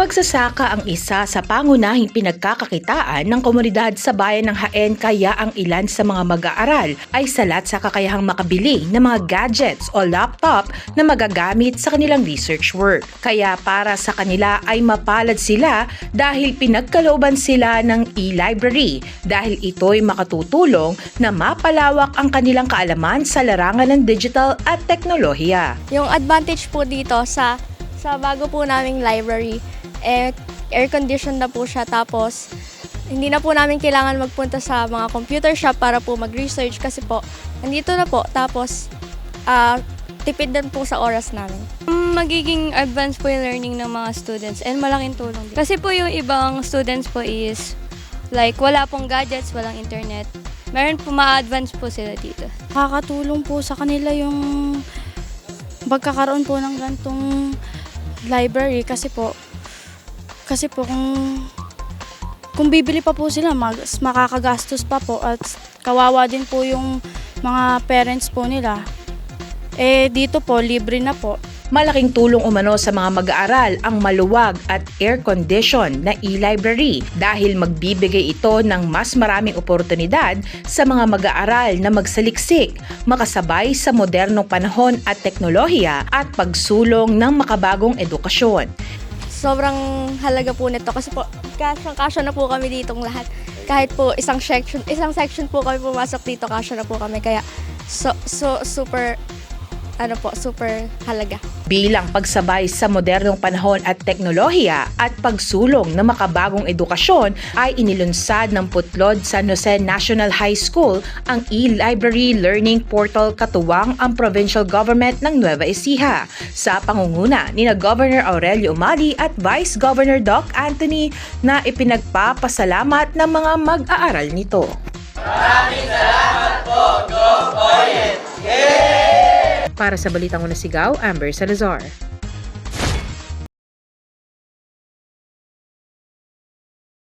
Pagsasaka ang isa sa pangunahing pinagkakakitaan ng komunidad sa bayan ng Haen kaya ang ilan sa mga mag-aaral ay salat sa kakayahang makabili ng mga gadgets o laptop na magagamit sa kanilang research work. Kaya para sa kanila ay mapalad sila dahil pinagkalooban sila ng e-library dahil ito'y makatutulong na mapalawak ang kanilang kaalaman sa larangan ng digital at teknolohiya. Yung advantage po dito sa sa bago po naming library, eh, air conditioned na po siya tapos hindi na po namin kailangan magpunta sa mga computer shop para po mag-research kasi po nandito na po tapos ah, tipid din po sa oras namin. magiging advanced po yung learning ng mga students and malaking tulong din. Kasi po yung ibang students po is like wala pong gadgets, walang internet. Meron po ma-advance po sila dito. Nakakatulong po sa kanila yung pagkakaroon po ng gantong library kasi po kasi po kung kung bibili pa po sila mag, makakagastos pa po at kawawa din po yung mga parents po nila. Eh dito po libre na po. Malaking tulong umano sa mga mag-aaral ang maluwag at air-condition na e-library dahil magbibigay ito ng mas maraming oportunidad sa mga mag-aaral na magsaliksik, makasabay sa modernong panahon at teknolohiya at pagsulong ng makabagong edukasyon. Sobrang halaga po nito kasi po kasyang-kasya na po kami ditong lahat. Kahit po isang section, isang section po kami pumasok dito, kasya na po kami. Kaya so, so super, ano po, super halaga. Bilang pagsabay sa modernong panahon at teknolohiya at pagsulong ng makabagong edukasyon ay inilunsad ng Putlod San Jose National High School ang e-library learning portal katuwang ang provincial government ng Nueva Ecija sa pangunguna ni na Governor Aurelio Umali at Vice Governor Doc Anthony na ipinagpapasalamat ng mga mag-aaral nito. Para sa Balitang Unasigaw, Amber Salazar.